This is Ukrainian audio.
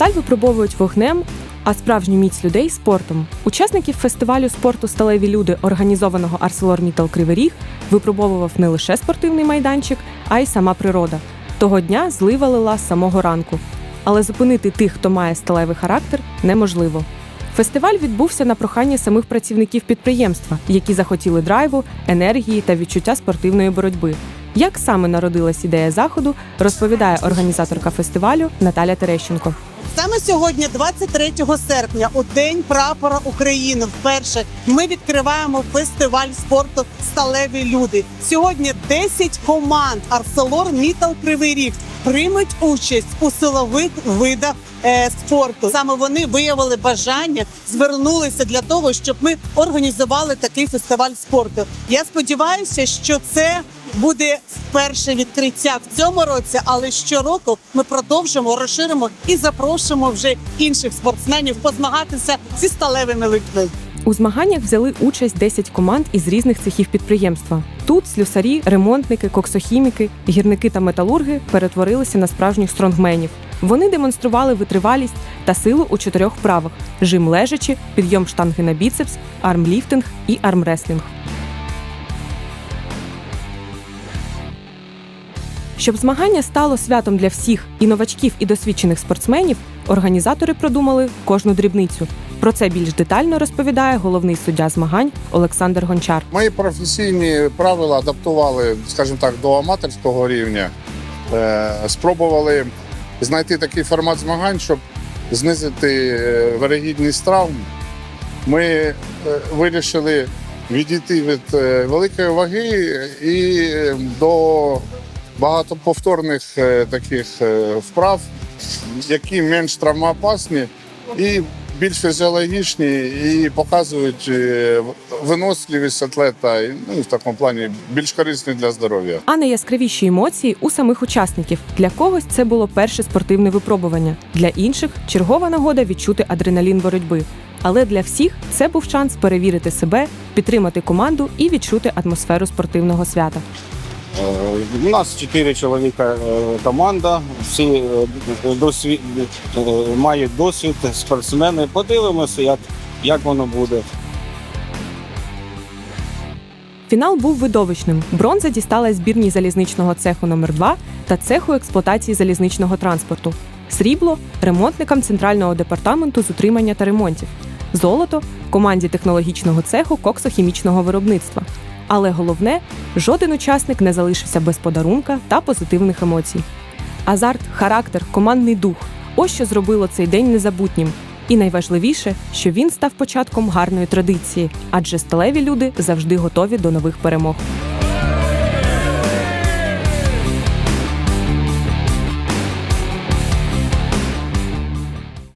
Сталь випробовують вогнем, а справжню міць людей спортом. Учасників фестивалю спорту Сталеві люди, організованого ArcelorMittal Кривий Ріг, випробовував не лише спортивний майданчик, а й сама природа. Того дня злива лила з самого ранку. Але зупинити тих, хто має сталевий характер, неможливо. Фестиваль відбувся на прохання самих працівників підприємства, які захотіли драйву, енергії та відчуття спортивної боротьби. Як саме народилась ідея заходу, розповідає організаторка фестивалю Наталя Терещенко. Саме сьогодні, 23 серпня, у день прапора України, вперше ми відкриваємо фестиваль спорту Сталеві люди. Сьогодні 10 команд Арселор Мітал Кривий Ріг приймуть участь у силових видах е, спорту. Саме вони виявили бажання, звернулися для того, щоб ми організували такий фестиваль спорту. Я сподіваюся, що це буде вперше відкриття в цьому році, але щороку ми продовжимо, розширимо і запрошуємо вже інших спортсменів позмагатися зі сталевими людьми. У змаганнях взяли участь 10 команд із різних цехів підприємства. Тут слюсарі, ремонтники, коксохіміки, гірники та металурги перетворилися на справжніх стронгменів. Вони демонстрували витривалість та силу у чотирьох вправах: жим лежачи, підйом штанги на біцепс, армліфтинг і армреслінг. Щоб змагання стало святом для всіх і новачків, і досвідчених спортсменів, організатори продумали кожну дрібницю. Про це більш детально розповідає головний суддя змагань Олександр Гончар. Мої професійні правила адаптували, скажімо так, до аматорського рівня. Е, Спробували знайти такий формат змагань, щоб знизити е, вирогідність травм. Ми е, вирішили відійти від великої ваги і до багатоповторних е, таких е, вправ, які менш травмоопасні і більш фізіологічні, і показують е, виносливість атлета, і, ну, і в такому плані більш корисні для здоров'я. А найяскравіші емоції у самих учасників. Для когось це було перше спортивне випробування, для інших чергова нагода відчути адреналін боротьби. Але для всіх це був шанс перевірити себе, підтримати команду і відчути атмосферу спортивного свята. Е, У нас чотири чоловіка е, команда, всі е, досвід, мають досвід, спортсмени. Подивимося, як, як воно буде. Фінал був видовищним. Бронза дісталась збірній залізничного цеху номер 2 та цеху експлуатації залізничного транспорту. Срібло ремонтникам центрального департаменту з утримання та ремонтів. Золото команді технологічного цеху коксохімічного виробництва. Але головне, жоден учасник не залишився без подарунка та позитивних емоцій. Азарт, характер, командний дух ось що зробило цей день незабутнім. І найважливіше, що він став початком гарної традиції, адже сталеві люди завжди готові до нових перемог.